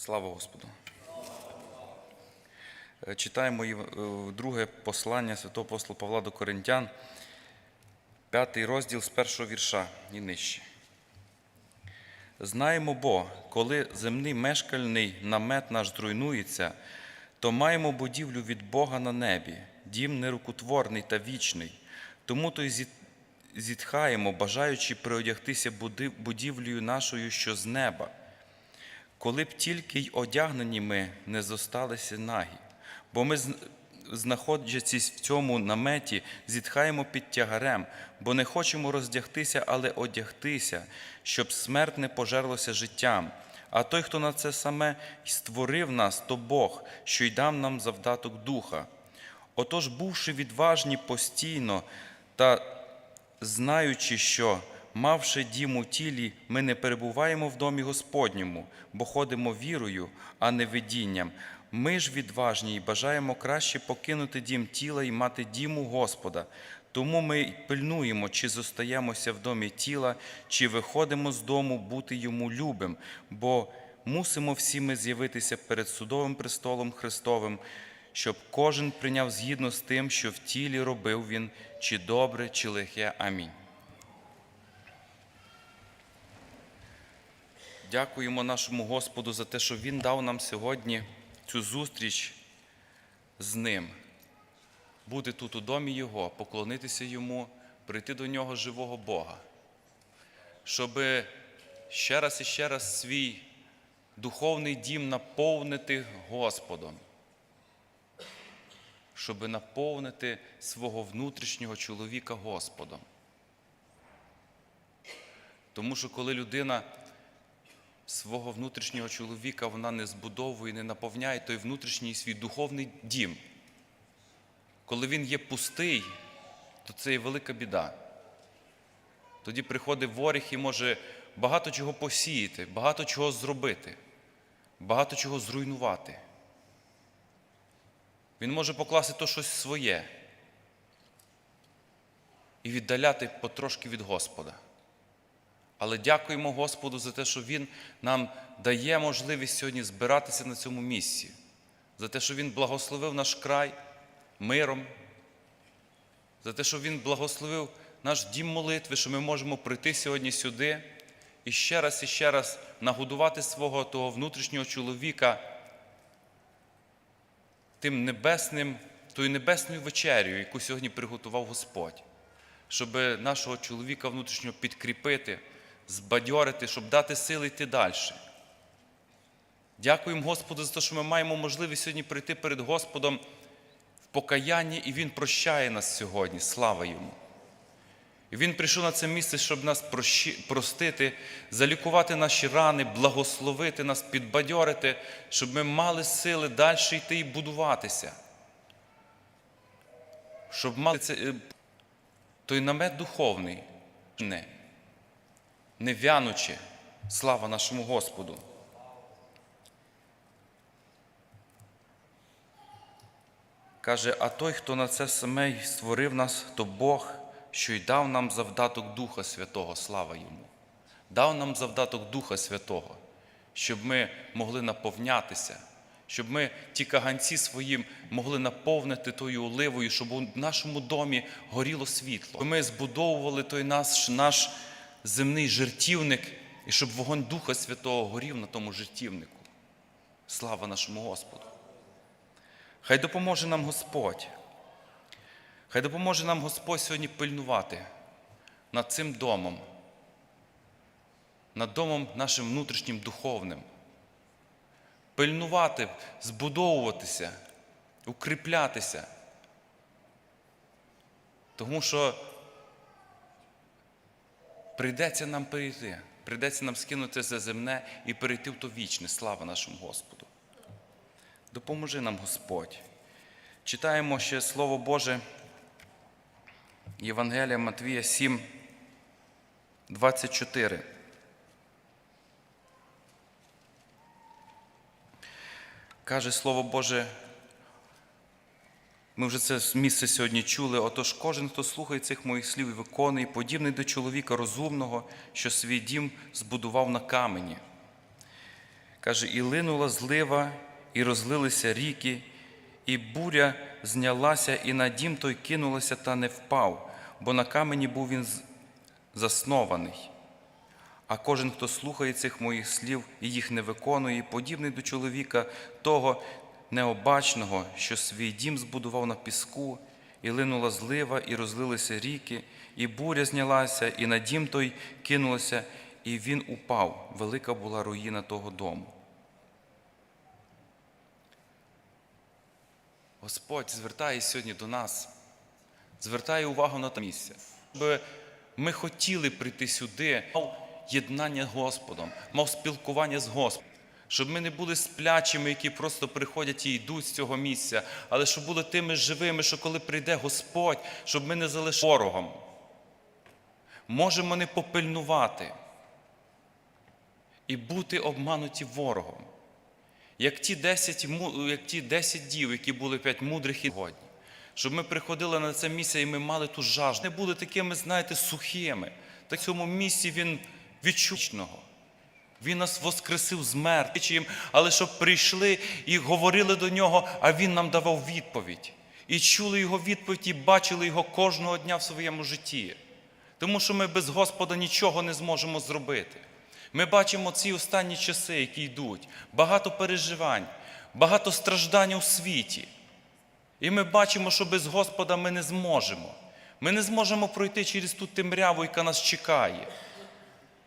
Слава Господу. Е, Читаємо е, друге послання святого апостола Павла до Коринтян, п'ятий розділ з першого вірша і нижче. Знаємо бо, коли земний мешкальний намет наш зруйнується, то маємо будівлю від Бога на небі, дім нерукотворний та вічний. Тому то й зітхаємо, бажаючи приодягтися будівлею нашою, що з неба. Коли б тільки й одягнені ми не зосталися нагі, бо ми, знаходячись в цьому наметі, зітхаємо під тягарем, бо не хочемо роздягтися, але одягтися, щоб смерть не пожерлося життям. А той, хто на це саме створив нас, то Бог, що й дав нам завдаток духа. Отож, бувши відважні постійно та знаючи, що, мавши дім у тілі, ми не перебуваємо в домі Господньому, бо ходимо вірою, а не видінням. Ми ж відважні і бажаємо краще покинути дім тіла і мати дім у Господа. Тому ми пильнуємо, чи зостаємося в домі тіла, чи виходимо з дому бути йому любим, бо мусимо всі ми з'явитися перед судовим престолом Христовим, щоб кожен прийняв згідно з тим, що в тілі робив він, чи добре, чи лихе. Амінь. Дякуємо нашому Господу за те, що Він дав нам сьогодні цю зустріч з Ним. Бути тут у домі Його, поклонитися Йому, прийти до Нього живого Бога, щоб ще раз і ще раз свій духовний дім наповнити Господом, щоб наповнити свого внутрішнього чоловіка Господом. Тому що коли людина свого внутрішнього чоловіка вона не збудовує, не наповняє той внутрішній свій духовний дім. Коли він є пустий, то це є велика біда. Тоді приходить ворог і може багато чого посіяти, багато чого зробити, багато чого зруйнувати. Він може покласти то щось своє і віддаляти потрошки від Господа. Але дякуємо Господу за те, що Він нам дає можливість сьогодні збиратися на цьому місці, за те, що Він благословив наш край миром, за те, що Він благословив наш дім молитви, що ми можемо прийти сьогодні сюди і ще раз і ще раз нагодувати свого того внутрішнього чоловіка тим небесним, тою небесною вечерю, яку сьогодні приготував Господь, щоб нашого чоловіка внутрішнього підкріпити, збадьорити, щоб дати сили йти далі. Дякуємо Господу за те, що ми маємо можливість сьогодні прийти перед Господом в покаянні, і Він прощає нас сьогодні. Слава Йому. І Він прийшов на це місце, щоб нас прощи- простити, залікувати наші рани, благословити нас, підбадьорити, щоб ми мали сили далі йти і будуватися. Щоб мали це, е, той намет духовний, не, не вянучи, слава нашому Господу. Каже, а той, хто на це саме й створив нас, то Бог, що й дав нам завдаток Духа Святого, слава йому. Дав нам завдаток Духа Святого, щоб ми могли наповнятися, щоб ми ті каганці свої могли наповнити тою оливою, щоб у нашому домі горіло світло. Ми збудовували той наш, наш земний жертівник, і щоб вогонь Духа Святого горів на тому жертівнику. Слава нашому Господу! Хай допоможе нам Господь. Хай допоможе нам Господь сьогодні пильнувати над цим домом, над домом нашим внутрішнім духовним. Пильнувати, збудовуватися, укріплятися. Тому що прийдеться нам перейти, прийдеться нам скинути це земне і перейти в то вічне. Слава нашому Господу. Допоможи нам Господь. Читаємо ще Слово Боже, Євангелія Матвія 7, 24. Каже Слово Боже, ми вже це місце сьогодні чули. Отож, кожен, хто слухає цих моїх слів і виконує, подібний до чоловіка розумного, що свій дім збудував на камені. Каже, і линула злива, і розлилися ріки, і буря знялася, і на дім той кинулася та не впав, бо на камені був він заснований. А кожен, хто слухає цих моїх слів і їх не виконує, подібний до чоловіка того необачного, що свій дім збудував на піску, і линула злива, і розлилися ріки, і буря знялася, і на дім той кинулося, і він упав. Велика була руїна того дому. Господь звертає сьогодні до нас, звертає увагу на те місце. Щоб ми хотіли прийти сюди, мав єднання з Господом, мав спілкування з Господом. Щоб ми не були сплячими, які просто приходять і йдуть з цього місця, але щоб були тими живими, що коли прийде Господь, щоб ми не залишили ворогом. Можемо не попильнувати і бути обмануті ворогом. Як ті 10, як ті 10 дів, які були п'ять мудрих і годні. Щоб ми приходили на це місце і ми мали ту жажду. Не були такими, знаєте, сухими. Та в цьому місці він відчучного. Він нас воскресив з мертвих, але щоб прийшли і говорили до нього, а він нам давав відповідь. І чули його відповідь, і бачили його кожного дня в своєму житті. Тому що ми без Господа нічого не зможемо зробити. Ми бачимо ці останні часи, які йдуть, багато переживань, багато страждань у світі. І ми бачимо, що без Господа ми не зможемо. Ми не зможемо пройти через ту темряву, яка нас чекає.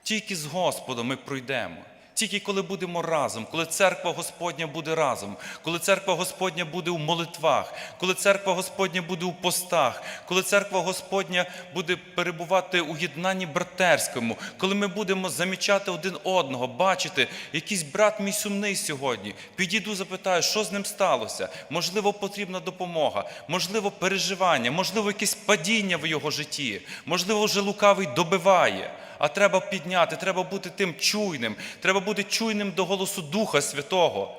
Тільки з Господом ми пройдемо. Тільки коли будемо разом, коли церква Господня буде разом, коли церква Господня буде у молитвах, коли церква Господня буде у постах, коли церква Господня буде перебувати у єднанні братерському, коли ми будемо замічати один одного, бачити, якийсь брат мій сумний сьогодні. Підійду, запитаю, що з ним сталося. Можливо, потрібна допомога, можливо, переживання, можливо, якесь падіння в його житті, можливо, вже лукавий добиває. А треба підняти, треба бути тим чуйним, треба бути чуйним до голосу Духа Святого.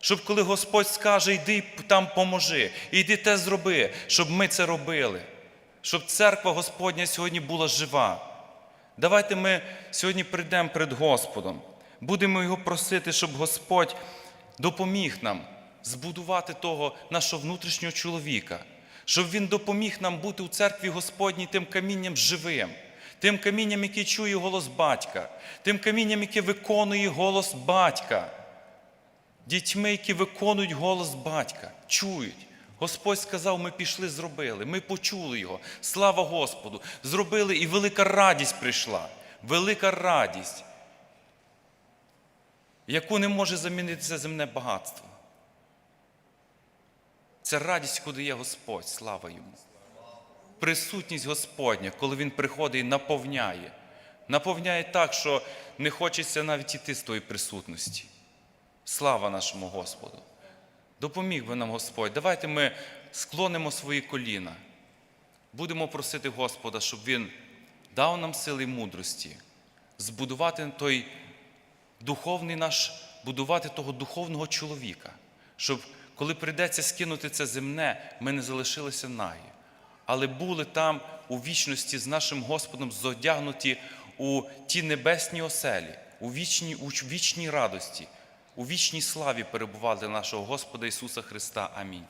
Щоб коли Господь скаже, йди там поможи, йди те зроби, щоб ми це робили, щоб церква Господня сьогодні була жива. Давайте ми сьогодні прийдемо перед Господом, будемо Його просити, щоб Господь допоміг нам збудувати того нашого внутрішнього чоловіка, щоб Він допоміг нам бути у церкві Господній тим камінням живим, тим камінням, який чує голос батька, тим камінням, яке виконує голос батька, дітьми, які виконують голос батька, чують. Господь сказав, ми пішли, зробили, ми почули його. Слава Господу! Зробили, і велика радість прийшла. Велика радість, яку не може замінити це земне багатство. Це радість, куди є Господь, слава йому. Присутність Господня, коли Він приходить і наповняє. Наповняє так, що не хочеться навіть іти з тої присутності. Слава нашому Господу! Допоміг би нам Господь. Давайте ми склонимо свої коліна. Будемо просити Господа, щоб Він дав нам сили і мудрості, збудувати той духовний наш, будувати того духовного чоловіка, щоб коли прийдеться скинути це земне, ми не залишилися нагі, але були там у вічності з нашим Господом зодягнуті у ті небесні оселі, у вічній, у вічній радості, у вічній славі перебували нашого Господа Ісуса Христа. Амінь.